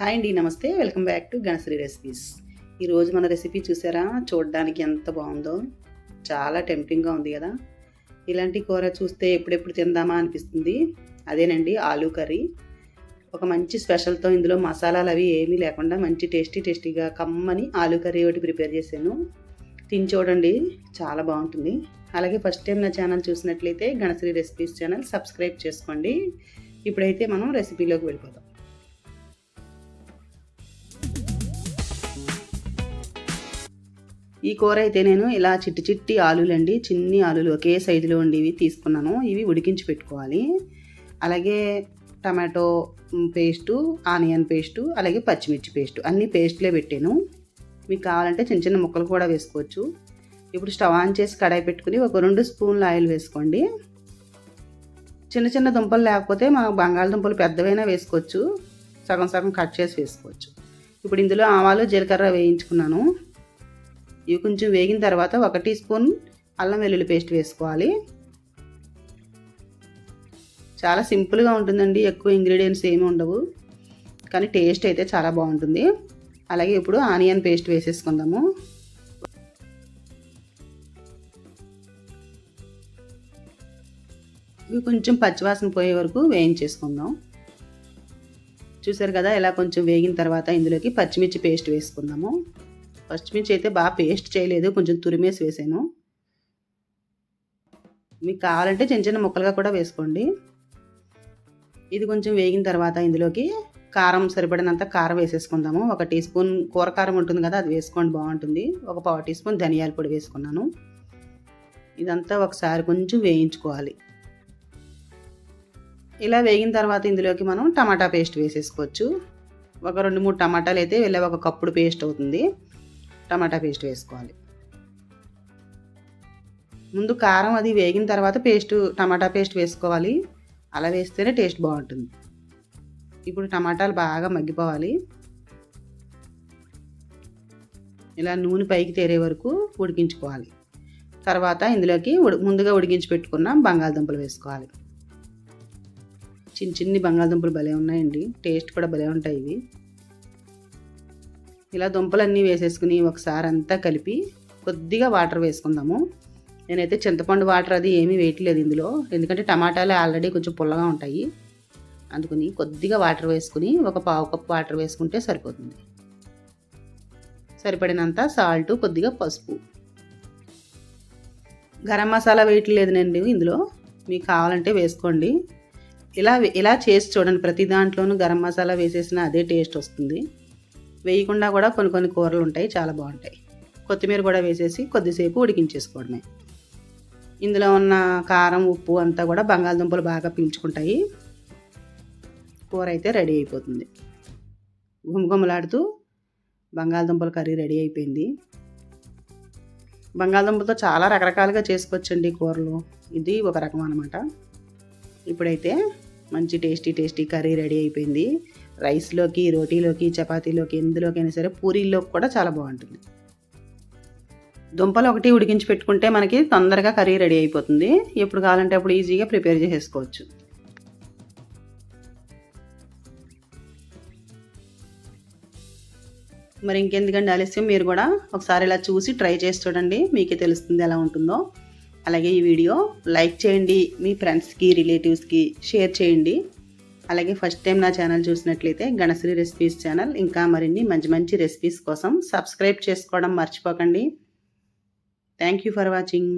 Hi అండి నమస్తే. Welcome back to Ganasri recipes. ఈరోజు మన రెసిపీ చూసారా? చూడడానికి ఎంత బాగుందో. చాలా టెంప్టింగ్గా ఉంది కదా. ఇలాంటి కూర చూస్తే ఎప్పుడెప్పుడు తిందామా అనిపిస్తుంది. అదేనండి ఆలూ కర్రీ. ఒక మంచి స్పెషల్తో ఇందులో మసాలాలు అవి ఏమీ లేకుండా మంచి టేస్టీ టేస్టీగా కమ్మని ఆలూ కర్రీ ఒకటి ప్రిపేర్ చేశాను. తిని చూడండి చాలా బాగుంటుంది. అలాగే ఫస్ట్ టైం నా ఛానల్ చూసినట్లయితే గణశ్రీ రెసిపీస్ ఛానల్ సబ్స్క్రైబ్ చేసుకోండి. ఇప్పుడైతే మనం రెసిపీలోకి వెళ్ళిపోదాం. ఈ కూర అయితే నేను ఇలా చిట్టి చిట్టి ఆలులండి చిన్ని ఆలులు ఒకే సైజులో ఉండేవి తీసుకున్నాను. ఇవి ఉడికించి పెట్టుకోవాలి. అలాగే టమాటో పేస్టు ఆనియన్ పేస్టు అలాగే పచ్చిమిర్చి పేస్టు అన్ని పేస్ట్లే పెట్టాను. మీకు కావాలంటే చిన్న చిన్న ముక్కలు కూడా వేసుకోవచ్చు. ఇప్పుడు స్టవ్ ఆన్ చేసి కడాయి పెట్టుకుని ఒక రెండు స్పూన్లు ఆయిల్ వేసుకోండి. చిన్న చిన్న దుంపలు లేకపోతే మా బంగాళదుంపలు పెద్దవైనా వేసుకోవచ్చు. సగం సగం కట్ చేసి వేసుకోవచ్చు. ఇప్పుడు ఇందులో ఆవాలు జీలకర్ర వేయించుకున్నాను. ఇవి కొంచెం వేగిన తర్వాత ఒక టీ స్పూన్ అల్లం వెల్లుల్లి పేస్ట్ వేసుకోవాలి. చాలా సింపుల్గా ఉంటుందండి ఎక్కువ ఇంగ్రీడియంట్స్ ఏమి ఉండవు. కానీ టేస్ట్ అయితే చాలా బాగుంటుంది. అలాగే ఇప్పుడు ఆనియన్ పేస్ట్ వేసేసుకుందాము. ఇవి కొంచెం పచ్చివాసన పోయే వరకు వేయించేసుకుందాం. చూసారు కదా ఇలా కొంచెం వేగిన తర్వాత ఇందులోకి పచ్చిమిర్చి పేస్ట్ వేసుకుందాము. పచ్చిమిర్చి అయితే బాగా పేస్ట్ చేయలేదు కొంచెం తురిమేసి వేసాను. మీకు కావాలంటే చిన్న చిన్న ముక్కలుగా కూడా వేసుకోండి. ఇది కొంచెం వేగిన తర్వాత ఇందులోకి కారం సరిపడినంత కారం వేసేసుకుందాము. ఒక టీ స్పూన్ కూర కారం ఉంటుంది కదా అది వేసుకోండి బాగుంటుంది. ఒక పావు టీ స్పూన్ ధనియాల పొడి వేసుకున్నాను. ఇదంతా ఒకసారి కొంచెం వేయించుకోవాలి. ఇలా వేగిన తర్వాత ఇందులోకి మనం టమాటా పేస్ట్ వేసేసుకోవచ్చు. ఒక రెండు మూడు టమాటాలు అయితే వెళ్ళే ఒక కప్పుడు పేస్ట్ అవుతుంది. టమాటా పేస్ట్ వేసుకోవాలి. ముందు కారం అది వేగిన తర్వాత పేస్ట్ టమాటా పేస్ట్ వేసుకోవాలి. అలా వేస్తేనే టేస్ట్ బాగుంటుంది. ఇప్పుడు టమాటాలు బాగా మగ్గిపోవాలి. ఇలా నూనె పైకి తేరే వరకు ఉడికించుకోవాలి. తర్వాత ఇందులోకి ముందుగా ఉడికించి పెట్టుకున్న బంగాళదుంపలు వేసుకోవాలి. చిన్న చిన్ని బంగాళదుంపలు భలే ఉన్నాయండి. టేస్ట్ కూడా భలే ఉంటాయి ఇవి. ఇలా దుంపలన్నీ వేసేసుకుని ఒకసారి అంతా కలిపి కొద్దిగా వాటర్ వేసుకుందాము. నేనైతే చింతపండు వాటర్ అది ఏమీ వేయట్లేదు ఇందులో. ఎందుకంటే టమాటాలు ఆల్రెడీ కొంచెం పుల్లగా ఉంటాయి. అందుకని కొద్దిగా వాటర్ వేసుకుని ఒక పావు కప్ వాటర్ వేసుకుంటే సరిపోతుంది. సరిపడినంత సాల్ట్ కొద్దిగా పసుపు. గరం మసాలా వేయట్లేదునండి ఇందులో. మీకు కావాలంటే వేసుకోండి. ఇలా ఇలా చేసి చూడండి. ప్రతి దాంట్లోనూ గరం మసాలా వేసేసిన అదే టేస్ట్ వస్తుంది. వేయకుండా కూడా కొన్ని కొన్ని కూరలు ఉంటాయి చాలా బాగుంటాయి. కొత్తిమీర కూడా వేసేసి కొద్దిసేపు ఉడికించేసుకోవడమే. ఇందులో ఉన్న కారం ఉప్పు అంతా కూడా బంగాళదుంపలు బాగా పీల్చుకుంటాయి. కూర అయితే రెడీ అయిపోతుంది. గుమగుమలాడుతూ బంగాళదుంపల కర్రీ రెడీ అయిపోయింది. బంగాళదుంపలతో చాలా రకరకాలుగా చేసుకోవచ్చండి కూరలు. ఇది ఒక రకం అనమాట ఇప్పుడైతే మంచి టేస్టీ టేస్టీ కర్రీ రెడీ అయిపోయింది. రైస్లోకి రోటీలోకి చపాతీలోకి ఎందులోకైనా సరే పూరీల్లోకి కూడా చాలా బాగుంటుంది. దుంపలు ఒకటి ఉడికించి పెట్టుకుంటే మనకి తొందరగా కర్రీ రెడీ అయిపోతుంది. ఎప్పుడు కావాలంటే అప్పుడు ఈజీగా ప్రిపేర్ చేసేసుకోవచ్చు. మరి ఇంకెందుకండి ఆలస్యం? మీరు కూడా ఒకసారి ఇలా చూసి ట్రై చేసి చూడండి. మీకే తెలుస్తుంది ఎలా ఉంటుందో. అలాగే ఈ వీడియో లైక్ చేయండి. మీ ఫ్రెండ్స్కి రిలేటివ్స్కి షేర్ చేయండి. అలాగే ఫస్ట్ టైం నా ఛానల్ చూసినట్లయితే గణశ్రీ రెసిపీస్ ఛానల్ ఇంకా మరిన్ని మంచి మంచి రెసిపీస్ కోసం సబ్స్క్రైబ్ చేసుకోవడం మర్చిపోకండి. Thank you for watching